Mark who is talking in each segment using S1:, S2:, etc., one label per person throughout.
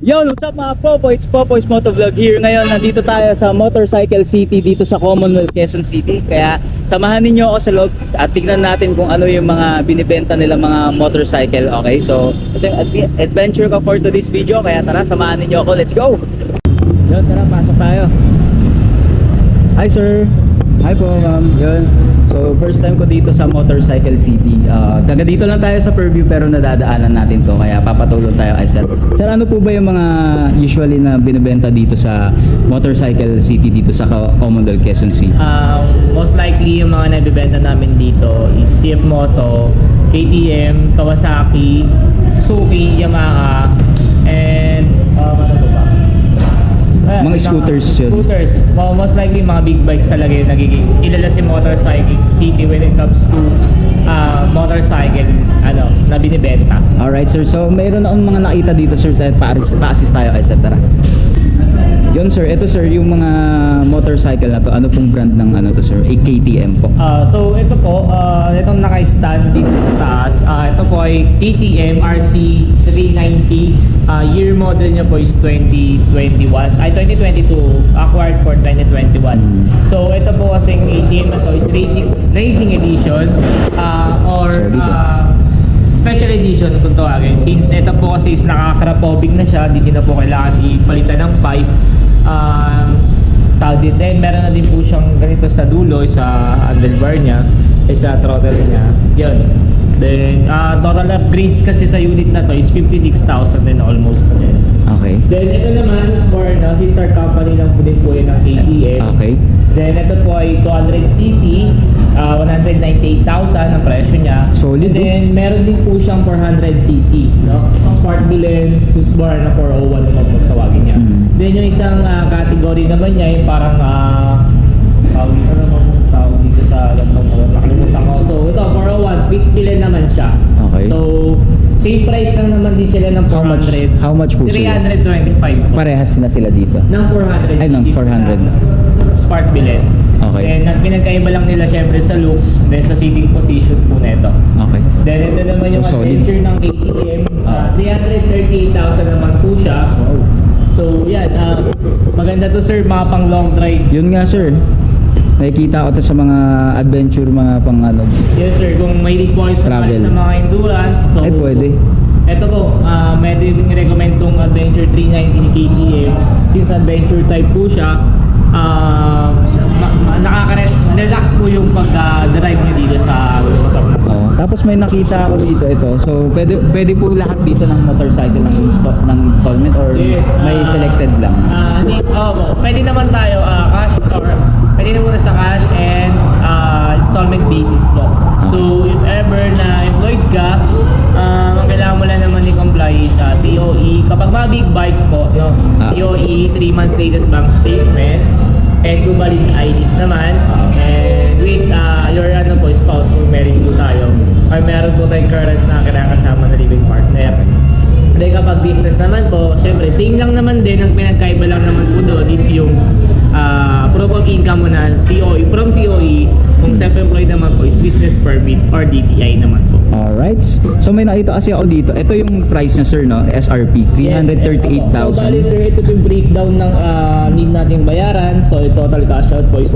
S1: Yo, what's up mga Popo? It's Popo's Motovlog here. Ngayon, nandito tayo sa Motorcycle City dito sa Commonwealth, Quezon City. Kaya samahan ninyo ako sa loob at tignan natin kung ano yung mga binibenta nila mga motorcycle. Okay, so ito yung adve- adventure ko for today's video. Kaya tara, samahan ninyo ako. Let's go! Yun, tara, pasok tayo. Hi sir! Hi po ma'am. Yun. So first time ko dito sa Motorcycle City. Uh, kaga dito lang tayo sa Purview pero nadadaanan natin to kaya papatulong tayo kay sir. Sir, ano po ba yung mga usually na binibenta dito sa Motorcycle City dito sa Commonwealth Quezon City?
S2: Uh, most likely yung mga nabibenta namin dito is CF Moto, KTM, Kawasaki, Suzuki, Yamaha, and uh, ano ba Ah,
S1: Mga scooters yun.
S2: Scooters. Well, most likely mga big bikes talaga yung nagiging kilala si motorcycle city when it comes to uh, motorcycle ano, na binibenta.
S1: Alright sir, so mayroon akong mga nakita dito sir, pa-assist pa-assist tayo kay sir, tara. Yun sir, ito sir, yung mga motorcycle na to, ano pong brand ng ano to sir? A KTM po.
S2: Ah, so ito po, uh, itong naka-stand dito sa taas. Ah, ito po ay KTM RC 390. Ah, year model niya po is 2021. Ay 2022, acquired for 2021.
S1: Mm.
S2: So ito po kasing ATM na to is racing racing edition ah, or ah, special edition kung tawagin. Since ito po kasi is nakakarapobig na siya, hindi na po kailangan ipalitan ng pipe. Um, tawag din. Then meron na din po siyang ganito sa dulo, sa handlebar niya, eh, sa throttle niya. Yun. Then, ah, total upgrades kasi sa unit na to is 56,000 din almost. Then,
S1: Okay.
S2: then ito naman is for no, sister company lang po din po yun ng KTM.
S1: Okay.
S2: Then ito po ay 200cc, uh, 198,000 ang presyo niya.
S1: Solid,
S2: And then meron din po siyang 400cc, no? Sport Billen Husqvarna na 401 naman po tawagin niya.
S1: Mhm.
S2: Then yung isang ah, category naman niya yung parang uh, tawag dito naman tawag dito sa gantong mo, nakalimutan ko. So ito 401, quick Billen naman siya.
S1: Okay.
S2: So same price lang naman din sila ng 400.
S1: How much, how much po sir?
S2: 325 po.
S1: Parehas na sila dito.
S2: ng 400
S1: Ay, ng 400.
S2: Spark billet.
S1: Okay.
S2: And ang pinagkaiba lang nila syempre sa looks, then sa seating position po nito.
S1: Okay.
S2: Then ito naman yung
S1: So,
S2: adventure ng ATM.
S1: Ah.
S2: Uh, 338,000 naman po siya. So yan, uh, maganda to sir, mga pang long drive.
S1: Yun nga sir. Nakikita ko to sa mga adventure, mga pang ano.
S2: Yes sir, kung may po kayo sa, mga endurance, so,
S1: Ay, pwede.
S2: Ito po, uh, medyo yung recommend tong Adventure 390 ni KTM. Since adventure type po siya, uh, nakaka-relax po yung pagka-drive nyo dito sa motor.
S1: Oo. Tapos may nakita ako dito ito. So pwede pwede po lahat dito ng motorcycle ng insta- ng installment or
S2: Yes,
S1: may
S2: ah,
S1: selected lang.
S2: Ah, hindi, oh, pwede naman tayo ah, cash or pwede naman sa cash and ah, installment basis po. So if ever na employed ka, Kapag mga big bikes po, no?
S1: Ah.
S2: COE, 3 months latest bank statement, and valid IDs naman,
S1: Ah.
S2: and with ah, your ano po, spouse kung married po tayo, or meron po tayong current na kinakasama na living partner. Dahil kapag business naman po, syempre same lang naman din, ang pinagkaiba lang naman po doon is yung ah, proof of income mo na COE, from COE, kung self-employed naman po is business permit or DTI naman po.
S1: Alright. So may nakita kasi ako dito. Ito yung price niya sir no, SRP
S2: Yes, So, bali
S1: 338,000.
S2: sir, ito yung breakdown ng ah, need nating bayaran. So, yung total cash out po is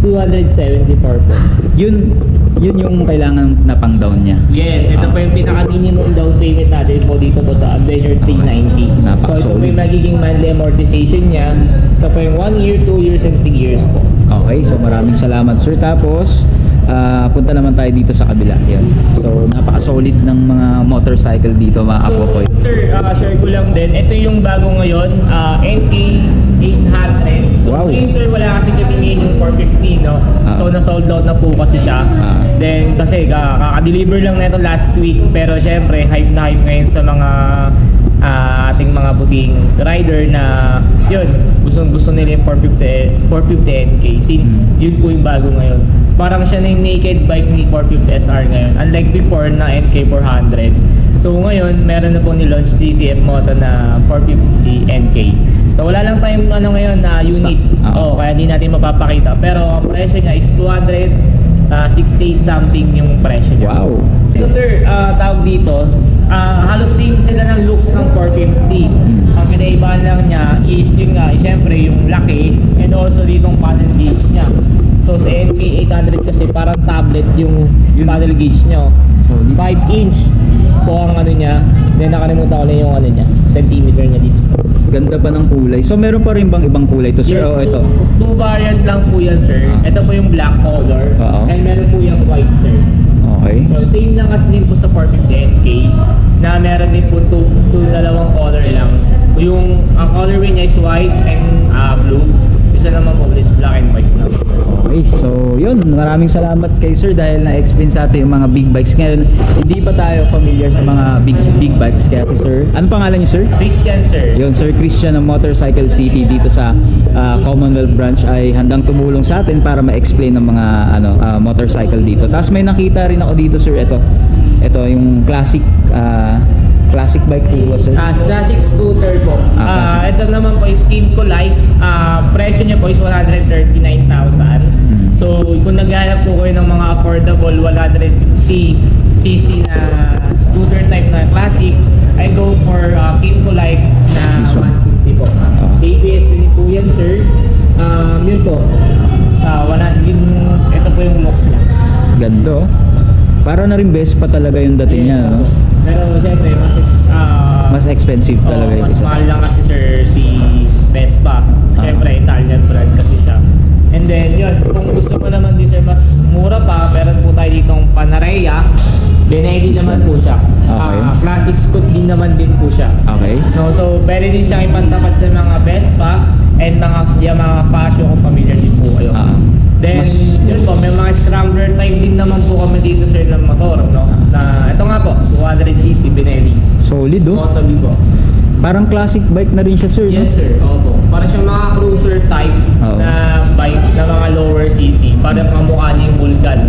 S2: 104,274 po.
S1: Yun yun yung kailangan na pang down niya.
S2: Yes, ito
S1: Ah.
S2: po yung pinaka-minimum down payment natin po dito po sa Adventure 390. So, ito po yung magiging monthly amortization niya. Ito po yung 1 year, 2 years, and 3 years po.
S1: Okay, so maraming salamat sir. Tapos ah, punta naman tayo dito sa kabila. Yun. So napaka-solid ng mga motorcycle dito mga kapokoy.
S2: Sir, uh, share ko lang din. Ito yung bago ngayon, uh, NK 800. So,
S1: Wow.
S2: ngayon sir, wala kasi kami ngayon yung 450, no?
S1: Ah.
S2: So, na-sold out na po kasi siya.
S1: Ah.
S2: Then, kasi uh, kaka-deliver lang na ito last week. Pero syempre, hype na hype ngayon sa mga ah, ating mga puting rider na yun, gusto gusto nila yung 450, 450 NK since yun po yung bago ngayon. Parang siya na yung naked bike ni 450 SR ngayon. Unlike before na NK 400. So ngayon, meron na po ni-launch DCF Moto na 450 NK. So wala lang tayong ano ngayon na unit.
S1: Stock.
S2: Oo, kaya di natin mapapakita. Pero ang presyo niya is 200 uh, 68 something yung presyo niya.
S1: Wow.
S2: Ito sir, uh, tawag dito, uh, halos same sila ng looks ng 450.
S1: Hmm.
S2: Ang pinaibahan lang niya is yun nga, eh, syempre yung laki and also dito yung panel gauge niya. So sa NP 800 kasi parang tablet yung
S1: Yun.
S2: panel gauge oh.
S1: Solid.
S2: 5 inch po ang ano niya. Then nakalimutan ko na yung ano niya, centimeter niya dito.
S1: Ganda pa ng kulay. So meron pa rin bang ibang kulay to sir?
S2: Yes,
S1: O
S2: two-
S1: ito?
S2: Two variant lang po yan, sir.
S1: Ah.
S2: Ito po yung black color.
S1: Oo.
S2: And meron po yung white, sir.
S1: Okay.
S2: So, same lang kasi din po sa 450NK na meron din po two, two dalawang color lang. Yung ang colorway niya is white and ah, blue. Isa naman po is black and white na.
S1: Okay, so yun, maraming salamat kay sir dahil na-explain sa atin yung mga big bikes. Ngayon, hindi pa tayo familiar sa mga big big bikes. Kaya si sir, ano pangalan niyo sir?
S2: Christian, sir.
S1: Yun, Sir Christian ng Motorcycle City dito sa ah, Commonwealth Branch ay handang tumulong sa atin para ma-explain ng mga ano ah, motorcycle dito. Tapos may nakita rin ako dito sir, ito. Ito yung classic ah, classic bike po ba sir?
S2: Ah, classic scooter po.
S1: Ah,
S2: Ah,
S1: classic.
S2: ito naman po is Kimco Light. Ah, presyo niya po is 139,000.
S1: Hmm.
S2: So, kung naghahanap po kayo ng mga affordable 150cc na scooter type na classic, I go for ah, Kimco Light na
S1: This one.
S2: 150 po.
S1: Ah.
S2: ABS din po yan, sir. Um, yun po. Ah, wala, yun, ito po yung locks niya.
S1: Ganda oh. Para na rin best pa talaga yung dating niya, no?
S2: Pero siyempre, mas, ah,
S1: Mas expensive talaga yung
S2: mas
S1: isa.
S2: mahal lang kasi sir si Vespa.
S1: Ah.
S2: Siyempre, Italian brand kasi siya. And then, yun, kung gusto mo naman din sir, mas mura pa, meron po tayo ditong Panarea. Benelli naman po siya.
S1: Okay.
S2: Ah, classic scoot din naman din po siya.
S1: Okay.
S2: No, so, pwede din siyang ipantapat sa mga Vespa and mga Yamaha Fasio kung familiar din po kayo.
S1: Ah.
S2: Then,
S1: Mas-
S2: yun po, may mga scrambler type din naman po kami dito sir ng motor, no? Na, ito nga po, 200cc Benelli.
S1: Solid oh.
S2: Moto Vigo.
S1: Parang classic bike na rin siya sir, no?
S2: Yes sir, opo. Para siyang mga cruiser type
S1: Oo.
S2: na bike na mga lower CC. Para kamukha niya yung Vulcan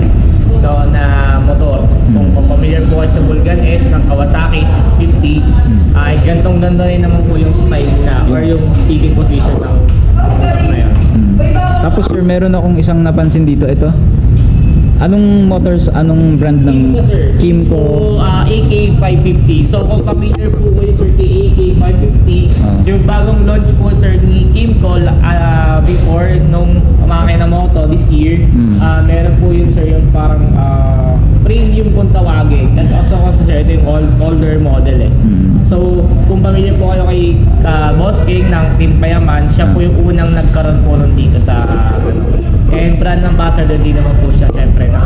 S2: no, na motor. Kung,
S1: Hmm.
S2: kung familiar po kayo sa Vulcan S ng Kawasaki 650,
S1: Hmm.
S2: ay gantong ganda rin naman po yung style na or yung seating position ng motor na yun.
S1: Mm. Tapos sir, meron akong isang napansin dito. Ito. Anong motors, anong brand ng
S2: Kimco sir.
S1: Kimco?
S2: ah, AK550. So kung familiar po kayo sir kay AK550,
S1: Ah.
S2: yung bagong launch po sir ni Kimco ah, before nung umakay na moto this year,
S1: Mm.
S2: ah, meron po yun sir yung parang ah, premium kung tawagin. And also kasi sir, ito yung old, older model eh.
S1: Mm.
S2: So, kung pamilya po kayo kay ah, Boss King ng Team Payaman, siya po yung unang nagkaroon po nun dito sa ano. And brand ambassador din naman po siya syempre ng.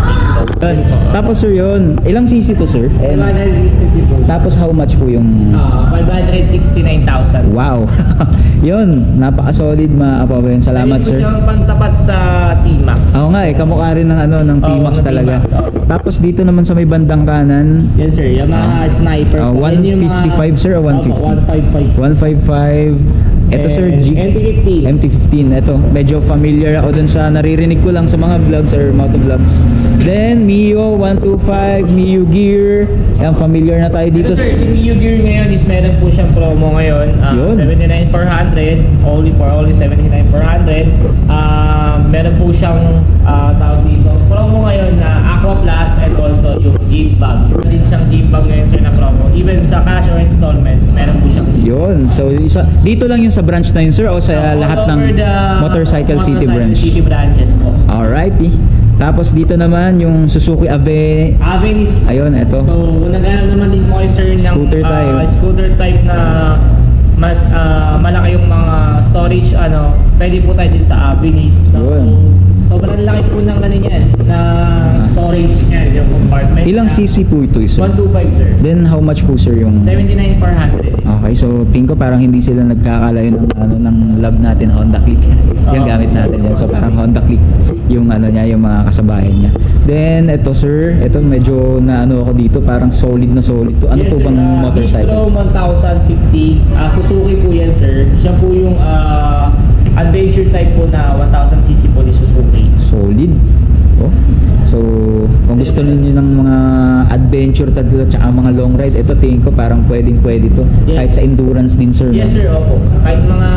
S1: Yun. Tapos sir yun, ilang cc to sir? And,
S2: 550 po.
S1: tapos how much po yung...
S2: Ah, 569,000.
S1: Wow! yun, napaka-solid mga apa yun. Salamat
S2: Pwede po
S1: sir.
S2: siyang pantapat sa T-Max.
S1: Ako nga eh, kamukha rin ng ano, ng
S2: Oo,
S1: T-Max
S2: ng
S1: talaga.
S2: T-Max, oo.
S1: Tapos dito naman sa may bandang kanan,
S2: Yes sir, Yamaha Sniper.
S1: Ah,
S2: po. Yan yung mga-
S1: 155 sir o 150?
S2: Opo, 155.
S1: 155. Ito sir, G
S2: MT-50.
S1: MT-15. Ito, medyo familiar ako dun sa naririnig ko lang sa mga vlogs or moto vlogs. Then, Mio 125, Mio Gear. Ayan, familiar na tayo dito.
S2: Ito sir, si Mio Gear ngayon is meron po siyang promo ngayon. ah,
S1: Yun.
S2: 79,400. Only for only 79,400. Ah, meron po siyang ah, tawag dito. Promo ngayon na Aqua Plus and also yung gift bag. Meron din siyang gift bag ngayon sir na promo. Even sa cash or installment, meron po siyang
S1: Yun. So, isa, dito lang yung sa branch na yun, sir, o sa
S2: All
S1: lahat ng
S2: over the
S1: Motorcycle City branch?
S2: City branches po.
S1: Alrighty. Tapos dito naman yung Suzuki Ave.
S2: Avenis.
S1: Ayun, ito.
S2: So, naghanap naman din po kayo sir ng
S1: Scooter
S2: ah,
S1: tayo.
S2: scooter type na mas ah, malaki yung mga storage ano, pwede po tayo dito sa Avenis.
S1: Yun.
S2: So, sobrang laki po ng ano niyan, na storage niyan, yung compartment.
S1: Ilang
S2: niya.
S1: cc po ito, sir?
S2: 125 sir.
S1: Then, how much po, sir, yung...
S2: 79,400.
S1: Okay, so tingin ko parang hindi sila nagkakalayo ng ano ng lab natin Honda Click. yung
S2: Oo.
S1: gamit natin yan. So parang Honda Click yung ano niya, yung mga kasabayan niya. Then ito sir, ito medyo na ano ako dito, parang solid na solid to. Ano
S2: Yes,
S1: po
S2: sir.
S1: bang
S2: Ah,
S1: motorcycle?
S2: Bistro 1050. Ah, Suzuki po yan, sir. Siya po yung ah, adventure type po na 1000cc po ni Suzuki.
S1: Solid. Oh. So, kung gusto niyo ng mga adventure tatlo at saka mga long ride, ito tingin ko parang pwedeng pwede to.
S2: Yes.
S1: Kahit sa endurance din sir.
S2: Yes, sir. Opo. Kahit mga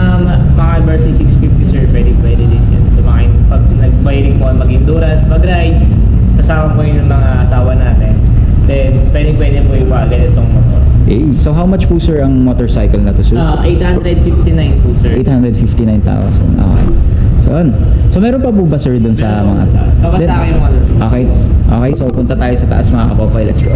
S2: mga versus 650, sir, pwede pwede din yan. So, mga pag nag-buying po mag-endurance, mag-rides, kasama po yun ng mga asawa natin. Then, pwede pwede po yung mga ganitong motor.
S1: Okay. So how much po sir ang motorcycle na to sir?
S2: Ah, 859 po sir.
S1: 859,000. Okay. Yun. So, meron pa po ba sir dun sa mga...
S2: Babasa kayo mga-
S1: Okay. Okay, so punta tayo sa taas mga kapopoy. Let's go.